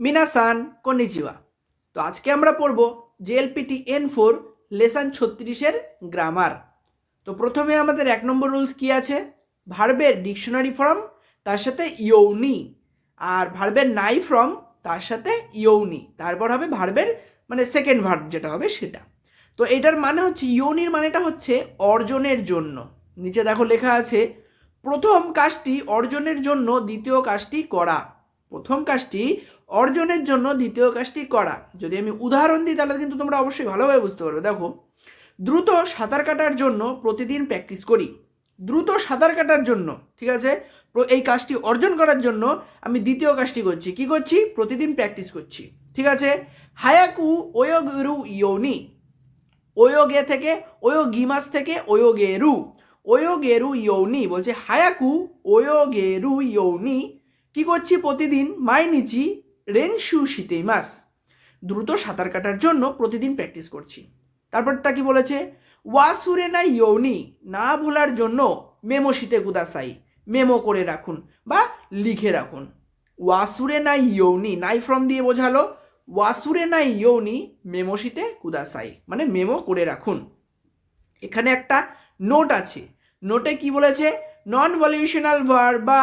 মিনাসান konnichiwa তো আজকে আমরা পড়ব জেএলপিটি এন ফোর লেসান ছত্রিশের গ্রামার। তো প্রথমে আমাদের এক নম্বর রুলস কি আছে? ভার্বের ডিকশনারি ফর্ম, তার সাথে ইয়ৌনি আর ভার্বের নাই ফর্ম, তার সাথে ইয়ৌনি তারপর হবে ভার্বের মানে সেকেন্ড ভার্ব যেটা হবে সেটা। তো এটার মানে হচ্ছে ইয়ৌনির মানেটা হচ্ছে অর্জনের জন্য। নিচে দেখো লেখা আছে, প্রথম কাজটি অর্জনের জন্য দ্বিতীয় কাজটি করা। প্রথম কাজটি অর্জনের জন্য দ্বিতীয় কাজটি করা। যদি আমি উদাহরণ দিই, তাহলে কিন্তু তোমরা অবশ্যই ভালোভাবে বুঝতে পারবে। দেখো, দ্রুত সাঁতার কাটার জন্য প্রতিদিন প্র্যাকটিস করি। দ্রুত সাঁতার কাটার জন্য, ঠিক আছে? এই কাজটি অর্জন করার জন্য আমি দ্বিতীয় কাজটি করছি। কি করছি? প্রতিদিন প্র্যাকটিস করছি, ঠিক আছে? হায়াকু ওয়োগেরু ইয়োনি। ওয়োগে থেকে ওয়ো গিমাস থেকে ওয়োগেরু। ওয়োগেরু ইয়োনি, বলছে হায়াকু ওয়োগেরু ইয়োনি। কি করছি? প্রতিদিন মাইনিচি রেনশু শীতেই মাস দ্রুত সাঁতার কাটার জন্য প্রতিদিন প্র্যাকটিস করছি। তারপরটা কি বলেছে? ওয়াসুরে না ইয়ৌনি, না ভোলার জন্য মেমো শীতে কুদাসাই মেমো করে রাখুন বা লিখে রাখুন। ওয়াসুরে না ইয়ৌনি, নাই ফ্রম দিয়ে বোঝালো। ওয়াসুরে না ইয়ৌনি, মেমো শীতে কুদাসাই মানে মেমো করে রাখুন। এখানে একটা নোট আছে। নোটে কি বলেছে? নন ভলিউশনাল ভার্ব বা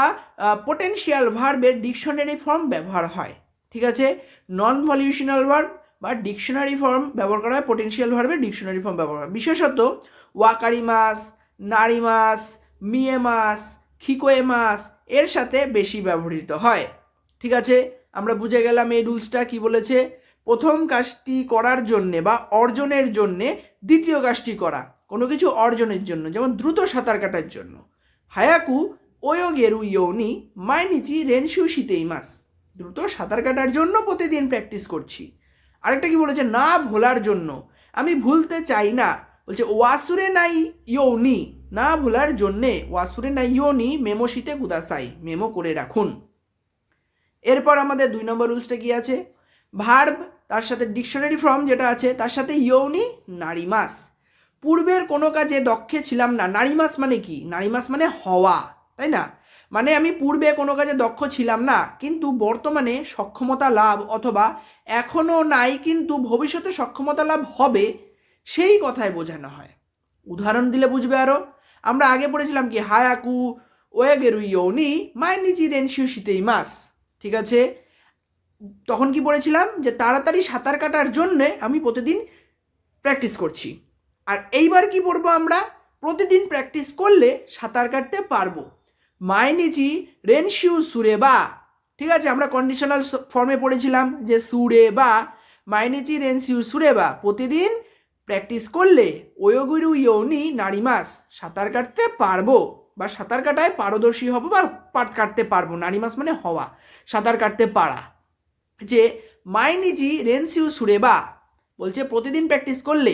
পোটেনশিয়াল ভার্বের ডিকশনারি ফর্ম ব্যবহার হয়। ঠিক আছে? নন ভলিউশনাল ভার্ব বা ডিকশনারি ফর্ম ব্যবহার করা হয় পোটেনশিয়াল ভার্বের ডিকশনারি ফর্ম ব্যবহার করা বিশেষত ওয়াকারি মাস নারী মাস মিয়ে মাস খিকোয়ে মাস এর সাথে বেশি ব্যবহৃত হয়। ঠিক আছে? আমরা বুঝে গেলাম এই রুলসটা কি বলেছে? প্রথম কাজটি করার জন্যে বা অর্জনের জন্যে দ্বিতীয় কাজটি করা। কোনো কিছু অর্জনের জন্য, যেমন দ্রুত সাঁতার কাটার জন্য। হায়াকু ওয়োগেরু ইয়ৌনি মাইনিচি রেনশু শীতেই মাস দ্রুত সাঁতার কাটার জন্য প্রতিদিন প্র্যাকটিস করছি। আরেকটা কি বলেছে? না ভোলার জন্য। আমি ভুলতে চাই না। বলছে, ওয়াসুরে নাই ইয়ৌনি। না ভোলার জন্যে, ওয়াসুরে নাই ইয়ৌনি, মেমো শীতে কুদাসাই। মেমো করে রাখুন। এরপর আমাদের দুই নম্বর রুলসটা কি আছে? ভার্ব, তার সাথে ডিকশনারি ফর্ম যেটা আছে, তার সাথে ইয়ৌনি নারী মাস পূর্বের কোনো কাজে দক্ষে ছিলাম না। নারী মাস মানে কি? নারী মাস মানে হওয়া, তাই না? মানে আমি পূর্বে কোনো কাজে দক্ষ ছিলাম না, কিন্তু বর্তমানে সক্ষমতা লাভ অথবা এখনও নাই, কিন্তু ভবিষ্যতে সক্ষমতা লাভ হবে, সেই কথায় বোঝানো হয়। উদাহরণ দিলে বুঝবে আরও আমরা আগে পড়েছিলাম কি, হায়াকু ওয়ে ওয়েগেরু ইয়ৌনি মাইনিচি রেনশিউ শীতেই মাস, ঠিক আছে? তখন কি পড়েছিলাম যে তাড়াতাড়ি সাঁতার কাটার জন্যে আমি প্রতিদিন প্র্যাকটিস করছি। আর এইবার কি পড়ব আমরা? প্রতিদিন প্র্যাকটিস করলে সাঁতার কাটতে পারব। মাইনিচি রেনশিউ সুরে বা ঠিক আছে, আমরা কন্ডিশনাল ফর্মে পড়েছিলাম যে সুরে বা মাইনিচি রেনশিউ সুরে বা প্রতিদিন প্র্যাকটিস করলে ওয়োগুরু ইয়ৌনি নারী মাস সাঁতার কাটতে পারব বা সাঁতার কাটায় পারদর্শী হব বা পাট কাটতে পারব নারী মাস মানে হওয়া, সাঁতার কাটতে পারা। যে মাইনিজি রেনসিউ সুরেবা বলছে প্রতিদিন প্র্যাকটিস করলে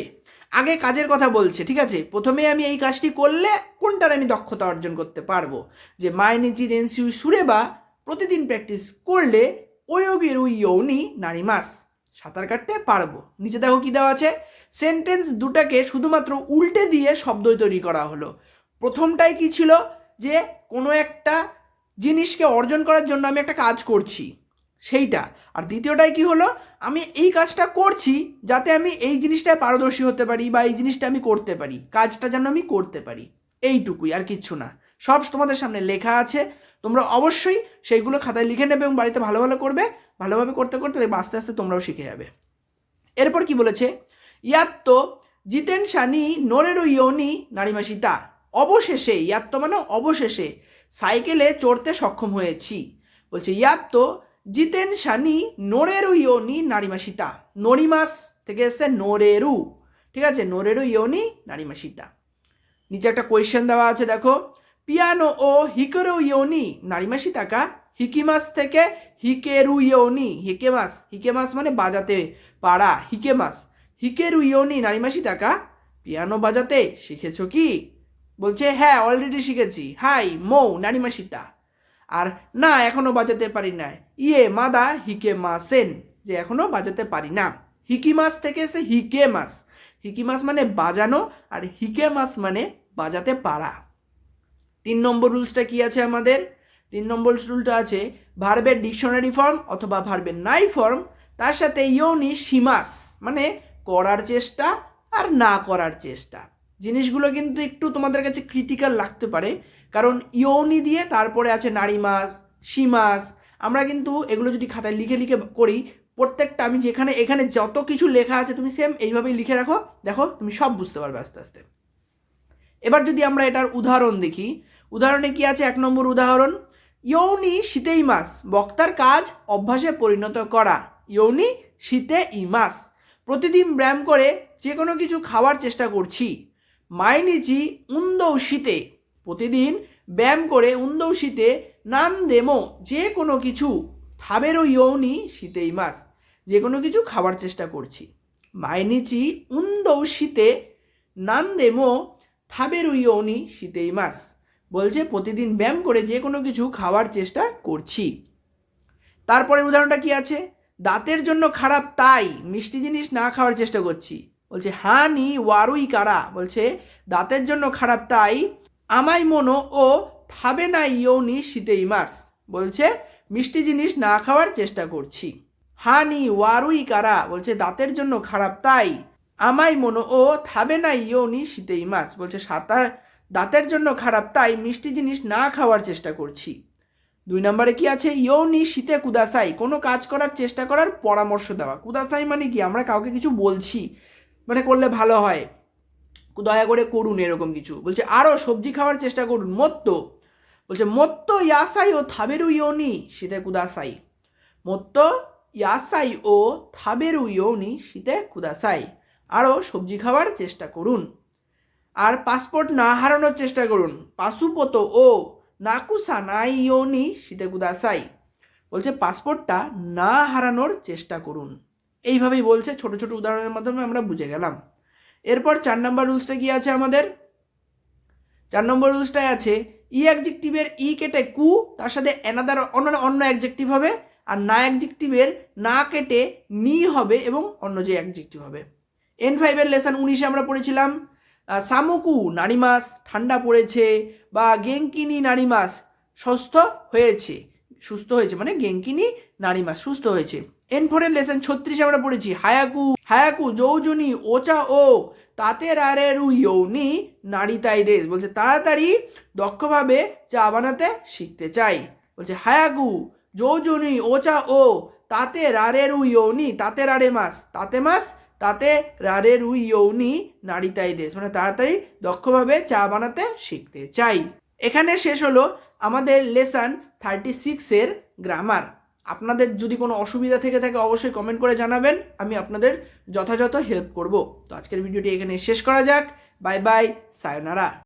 আগে কাজের কথা বলছে, ঠিক আছে? প্রথমে আমি এই কাজটি করলে কোনটার আমি দক্ষতা অর্জন করতে পারব? যে মাইনিজি রেনসিউ সুরেবা প্রতিদিন প্র্যাকটিস করলে ওয়োগের ইয়ৌনি নারী মাস, সাঁতার কাটতে পারব। নিচে দেখো কি দেওয়া আছে? সেন্টেন্স দুটাকে শুধুমাত্র উল্টে দিয়ে শব্দ তৈরি করা হলো। প্রথমটাই কি ছিল? যে কোনো একটা জিনিসকে অর্জন করার জন্য আমি একটা কাজ করছি। সেইটা। আর দ্বিতীয়টাই কি হলো? আমি এই কাজটা করছি যাতে আমি এই জিনিসটায় পারদর্শী হতে পারি বা এই জিনিসটা আমি করতে পারি। কাজটা যেন আমি করতে পারি। এইটুকুই, আর কিচ্ছু না। সব তোমাদের সামনে লেখা আছে। তোমরা অবশ্যই সেইগুলো খাতায় লিখে নেবে এবং বাড়িতে ভালো ভালো করবে। ভালোভাবে করতে করতে দেখবে আস্তে আস্তে তোমরাও শিখে যাবে। এরপর কি বলেছে? ইয়াত্ত জিতেন সানি নোরেরো ইয়নি নারীমাসিতা। অবশেষে, ইয়াত্ত মানে অবশেষে, সাইকেলে চড়তে সক্ষম হয়েছি। বলছে, ইয়াত্ত জিতেন সানি নোরেরু ইয়নি নারীমাসিতা। নরিমাস থেকে এসছে নোরেরু। ঠিক আছে, নোরেরু ইয়নি, নারীমাসিতা। নিচে একটা কোয়েশ্চেন দেওয়া আছে, দেখো। পিয়ানো ও হিকেরু ইয়নি, নারীমাসিতা কা হিকিমাস থেকে হিকেরু ইয়নি। হিকেমাস হিকেমাস মানে বাজাতে পারা, হিকেমাস। হিকেরু ইয়নি, নারীমাসিতা কা পিয়ানো বাজাতে, শিখেছো কি? বলছে হ্যাঁ অলরেডি শিখেছি। হাই, মৌ, নারীমাসিতা। আর না, এখনও বাজাতে পারি না ইয়ে মাদা হিকে মাসেন যে এখনও বাজাতে পারি না। হিকি মাস থেকে এসে হিকে মাস হিকি মাস মানে বাজানো আর হিকে মাস মানে বাজাতে পারা। তিন নম্বর রুলসটা কি আছে আমাদের? তিন নম্বর রুলটা আছে, ভার্বের ডিকশনারি ফর্ম অথবা ভার্বের নাই ফর্ম, তার সাথে ইয়নি সীমাস মানে করার চেষ্টা আর না করার চেষ্টা। জিনিসগুলো কিন্তু একটু তোমাদের কাছে ক্রিটিক্যাল লাগতে পারে। কারণ ইয়নি দিয়ে তারপরে আছে নারী মাস সীমাস আমরা কিন্তু এগুলো যদি খাতায় লিখে লিখে করি, প্রত্যেকটা আমি যেখানে, এখানে যত কিছু লেখা আছে তুমি সেম এইভাবেই লিখে রাখো। দেখো, তুমি সব বুঝতে পারবে আস্তে আস্তে। এবার যদি আমরা এটার উদাহরণ দেখি, উদাহরণে কি আছে? এক নম্বর উদাহরণ, ইয়ৌনি শীতেই মাস বক্তার কাজ অভ্যাসে পরিণত করা। ইয়ৌনি শীতে ইমাস প্রতিদিন ব্যায়াম করে যে কোনো কিছু খাওয়ার চেষ্টা করছি। মাইনিচি উন্দৌ শীতে প্রতিদিন ব্যায়াম করে উন্দৌ শীতে নান দেমো, যে কোনো কিছু থাবেরও ইয়ৌনি শীতেই মাস, যে কোনো কিছু খাওয়ার চেষ্টা করছি। মাইনিচি উন্দৌ শীতে নান দেমো, থাবেরু ইয়ৌনি শীতেই মাস, বলছে প্রতিদিন ব্যায়াম করে যে কোনো কিছু খাওয়ার চেষ্টা করছি। তারপরে উদাহরণটা কি আছে? দাঁতের জন্য খারাপ তাই মিষ্টি জিনিস না খাওয়ার চেষ্টা করছি। বলছে হানি ওয়ারুই কারা? বলছে, দাঁতের জন্য খারাপ তাই আমাই মনো ও থাবে না ইয়ৌনি শীতেই মাস। বলছে, মিষ্টি জিনিস না খাওয়ার চেষ্টা করছি। হানি ওয়ারুই কারা? বলছে, দাঁতের জন্য খারাপ তাই আমাই মনো ও থাবে না ইয়ৌনি শীতেই মাস। বলছে, সাঁতার দাঁতের জন্য খারাপ তাই, মিষ্টি জিনিস না খাওয়ার চেষ্টা করছি। দুই নম্বরে কি আছে? ইয়ৌনি শীতে কুদাসাই। কোনো কাজ করার চেষ্টা করার পরামর্শ দেওয়া। কুদাসাই মানে কি? আমরা কাউকে কিছু বলছি। মানে করলে ভালো হয়। দয়া করে করুন এরকম কিছু। বলছে আরও সবজি খাওয়ার চেষ্টা করুন, মত্ত। বলছে, মত্ত ইয়াসাই ও থাবেরু ইয়নি শীতে কুদাসাই। মত্ত ইয়াসাই ও থাবেরু ইয়নি শীতে কুদাসাই। আরও সবজি খাওয়ার চেষ্টা করুন। আর পাসপোর্ট না হারানোর চেষ্টা করুন। পাসুপত ও নাকুসা নাই ইয়নি শীতে কুদাসাই। বলছে, পাসপোর্টটা না হারানোর চেষ্টা করুন। এইভাবেই বলছে, ছোট ছোট উদাহরণের মাধ্যমে আমরা বুঝে গেলাম। এরপর চার নম্বর রুলসটা কি আছে আমাদের? চার নম্বর রুলসটায় আছে, ই অ্যাডজেক্টিভের ই কেটে কু, তার সাথে অ্যানাদার অন্য অন্য অ্যাডজেক্টিভ হবে, আর না অ্যাডজেক্টিভের না কেটে নি হবে এবং অন্য যে অ্যাডজেক্টিভ হবে। এন ফাইভের লেসন উনিশে আমরা পড়েছিলাম সামুকু নারী মাস ঠান্ডা পড়েছে, বা গেঙ্কিনি নারী মাস সুস্থ হয়েছে সুস্থ হয়েছে মানে গেঙ্কিনি নারী মাস সুস্থ হয়েছে। এন ফোরের লেসন ছত্রিশে আমরা পড়েছি। হায়াকু হায়াকু যৌজনী ওচা ও তাতে রারেরু ইয়ৌনি নারী তাই দেশ। বলছে, তাড়াতাড়ি দক্ষভাবে চা বানাতে শিখতে চাই। বলছে, হায়াকু যৌজনী ওচা ও তাতে রারেরু ইয়ৌনি তাতে রারে মাস তাতে মাস তাতে রারের উই ইয়ৌনি নারীতাই দেশ। মানে তাড়াতাড়ি দক্ষভাবে চা বানাতে শিখতে চাই। এখানে শেষ হলো আমাদের লেসন থার্টি সিক্সের গ্রামার আপনাদের যদি কোনো অসুবিধা থেকে থাকে অবশ্যই কমেন্ট করে জানাবেন। আমি আপনাদের যথাযথ হেল্প করব। তো আজকের ভিডিওটি এখানে শেষ করা যাক। Bye bye sayonara